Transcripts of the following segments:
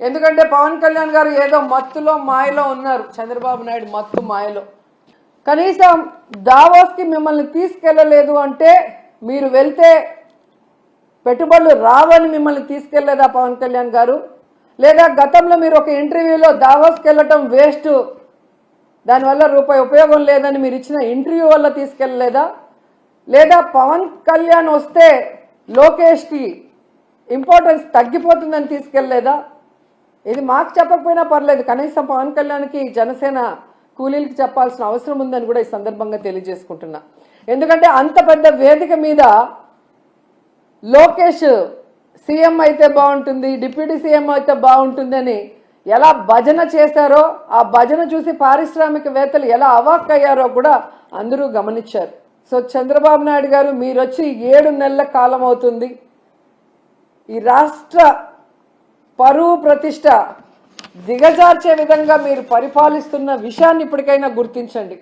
ఎందుకంటే పవన్ కళ్యాణ్ గారు ఏదో మత్తులో మాయలో ఉన్నారు. చంద్రబాబు నాయుడు మత్తు మాయలో. కనీసం దావోస్కి మిమ్మల్ని తీసుకెళ్ళలేదు అంటే మీరు వెళ్తే పెట్టుబడులు రావని మిమ్మల్ని తీసుకెళ్ళేదా పవన్ కళ్యాణ్ గారు? లేదా గతంలో మీరు ఒక ఇంటర్వ్యూలో దావోస్కి వెళ్ళటం వేస్ట్ దానివల్ల రూపాయి ఉపయోగం లేదని మీరు ఇచ్చిన ఇంటర్వ్యూ వల్ల తీసుకెళ్ళలేదా? లేదా పవన్ కళ్యాణ్ వస్తే లోకేష్కి ఇంపార్టెన్స్ తగ్గిపోతుందని తీసుకెళ్ళలేదా? ఇది మాకు చెప్పకపోయినా పర్లేదు. కనీసం పవన్ కళ్యాణ్కి జనసేన కూలీలకి చెప్పాల్సిన అవసరం ఉందని కూడా ఈ సందర్భంగా తెలియజేసుకుంటున్నా. ఎందుకంటే అంత పెద్ద వేదిక మీద లోకేష్ సీఎం అయితే బాగుంటుంది డిప్యూటీ సీఎం అయితే బాగుంటుందని ఎలా భజన చేశారో ఆ భజన చూసి పారిశ్రామికవేత్తలు ఎలా అవాక్ అయ్యారో కూడా అందరూ గమనించారు. సో చంద్రబాబు నాయుడు గారు మీరు వచ్చి ఏడు నెలల కాలం అవుతుంది. ఈ రాష్ట్ర పరువు ప్రతిష్ట దిగజార్చే విధంగా మీరు పరిపాలిస్తున్న విషయాన్ని ఇప్పటికైనా గుర్తించండి.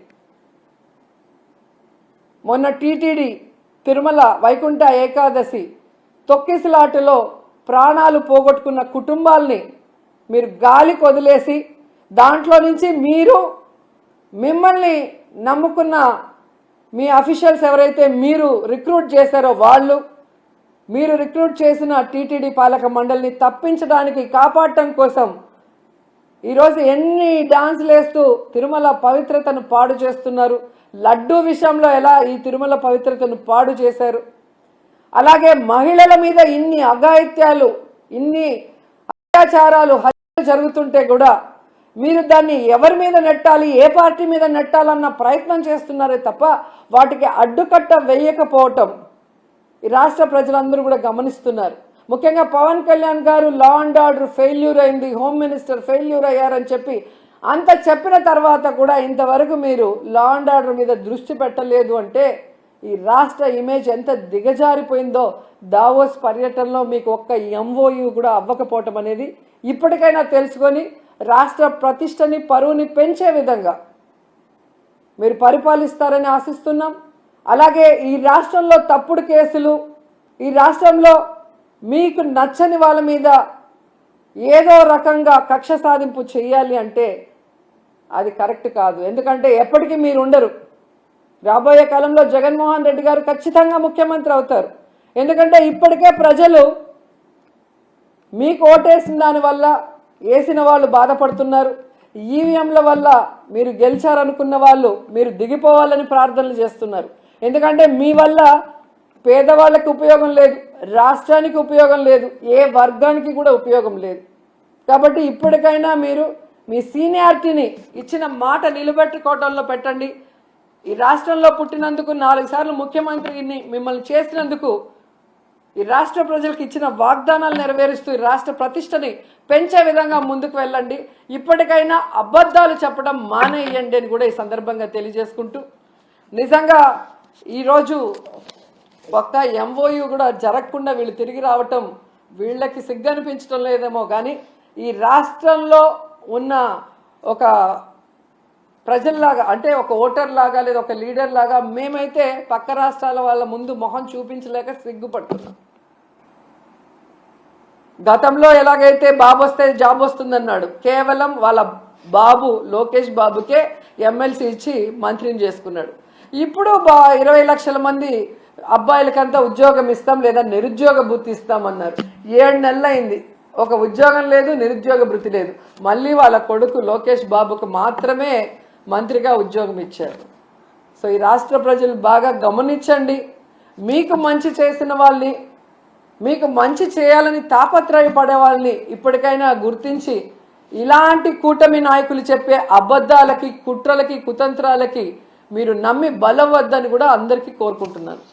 మొన్న టీటీడీ తిరుమల వైకుంఠ ఏకాదశి తొక్కిసలాటలో ప్రాణాలు పోగొట్టుకున్న కుటుంబాల్ని మీరు గాలి వదిలేసి దాంట్లో నుంచి మీరు మిమ్మల్ని నమ్ముకున్న మీ అఫీషియల్స్ ఎవరైతే మీరు రిక్రూట్ చేశారో వాళ్ళు మీరు రిక్రూట్ చేసిన టీటీడీ పాలక మండలిని తప్పించడానికి కాపాడటం కోసం ఈరోజు ఎన్ని డాన్సులు వేస్తూ తిరుమల పవిత్రతను పాడు చేస్తున్నారు? లడ్డూ విషయంలో ఎలా ఈ తిరుమల పవిత్రతను పాడు చేశారు? అలాగే మహిళల మీద ఇన్ని అఘాయిత్యాలు ఇన్ని అత్యాచారాలు హత్యలు జరుగుతుంటే కూడా మీరు దాన్ని ఎవరి మీద నెట్టాలి ఏ పార్టీ మీద నెట్టాలన్న ప్రయత్నం చేస్తున్నారే తప్ప వాటికి అడ్డుకట్ట వేయకపోవటం ఈ రాష్ట్ర ప్రజలందరూ కూడా గమనిస్తున్నారు. ముఖ్యంగా Pawan Kalyan garu law and order failure అయింది హోమ్ మినిస్టర్ ఫెయిల్యూర్ అయ్యారని చెప్పి అంత చెప్పిన తర్వాత కూడా ఇంతవరకు మీరు లా అండ్ ఆర్డర్ మీద దృష్టి పెట్టలేదు అంటే ఈ రాష్ట్ర ఇమేజ్ ఎంత దిగజారిపోయిందో దావోస్ పర్యటనలో మీకు ఒక్క ఎంఓయు కూడా అవ్వకపోవటం అనేది ఇప్పటికైనా తెలుసుకొని రాష్ట్ర ప్రతిష్టని పరువుని పెంచే విధంగా మీరు పరిపాలిస్తారని ఆశిస్తున్నాం. అలాగే ఈ రాష్ట్రంలో తప్పుడు కేసులు ఈ రాష్ట్రంలో మీకు నచ్చని వాళ్ళ మీద ఏదో రకంగా కక్ష సాధింపు చేయాలి అంటే అది కరెక్ట్ కాదు. ఎందుకంటే ఎప్పటికీ మీరు ఉండరు. రాబోయే కాలంలో జగన్మోహన్ రెడ్డి గారు ఖచ్చితంగా ముఖ్యమంత్రి అవుతారు. ఎందుకంటే ఇప్పటికే ప్రజలు మీకు ఓటేసిన దానివల్ల వేసిన వాళ్ళు బాధపడుతున్నారు. ఈవీఎంల వల్ల మీరు గెలిచారనుకున్న వాళ్ళు మీరు దిగిపోవాలని ప్రార్థనలు చేస్తున్నారు. ఎందుకంటే మీ వల్ల పేదవాళ్ళకి ఉపయోగం లేదు రాష్ట్రానికి ఉపయోగం లేదు ఏ వర్గానికి కూడా ఉపయోగం లేదు. కాబట్టి ఇప్పటికైనా మీరు మీ సీనియారిటీని ఇచ్చిన మాట నిలబెట్టుకోవటంలో పెట్టండి. ఈ రాష్ట్రంలో పుట్టినందుకు నాలుగు సార్లు ముఖ్యమంత్రిని మిమ్మల్ని చేసినందుకు ఈ రాష్ట్ర ప్రజలకు ఇచ్చిన వాగ్దానాలు నెరవేరుస్తూ ఈ రాష్ట్ర ప్రతిష్టని పెంచే విధంగా ముందుకు వెళ్ళండి. ఇప్పటికైనా అబద్ధాలు చెప్పడం మానేయండి అని కూడా ఈ సందర్భంగా తెలియజేసుకుంటూ నిజంగా ఈరోజు ఒక్క ఎంఓయు కూడా జరగకుండా వీళ్ళు తిరిగి రావటం వీళ్ళకి సిగ్గు అనిపించడం లేదేమో కానీ ఈ రాష్ట్రంలో ఉన్న ఒక ప్రజల్లాగా అంటే ఒక ఓటర్ లాగా లేదా ఒక లీడర్ లాగా మేమైతే పక్క రాష్ట్రాల వాళ్ళ ముందు మొహం చూపించలేక సిగ్గుపడుతున్నాం. గతంలో ఎలాగైతే బాబు వస్తే జాబ్ వస్తుందన్నాడు కేవలం వాళ్ళ బాబు లోకేష్ బాబుకే ఎమ్మెల్సీ ఇచ్చి మంత్రిని చేసుకున్నాడు. ఇప్పుడు బా ఇరవై లక్షల మంది అబ్బాయిలకంతా ఉద్యోగం ఇస్తాం లేదా నిరుద్యోగ భృతి ఇస్తామన్నారు ఏడు నెలలు అయింది ఒక ఉద్యోగం లేదు నిరుద్యోగ భృతి లేదు. మళ్ళీ వాళ్ళ కొడుకు లోకేష్ బాబుకు మాత్రమే మంత్రిగా ఉద్యోగం ఇచ్చారు. సో ఈ రాష్ట్ర ప్రజలు బాగా గమనించండి. మీకు మంచి చేసిన వాళ్ళని మీకు మంచి చేయాలని తాపత్రయపడే వాళ్ళని ఇప్పటికైనా గుర్తించి ఇలాంటి కూటమి నాయకులు చెప్పే అబద్ధాలకి కుట్రలకి కుతంత్రాలకి మీరు నమ్మి బలం వద్దని కూడా అందరికీ కోరుకుంటున్నాను.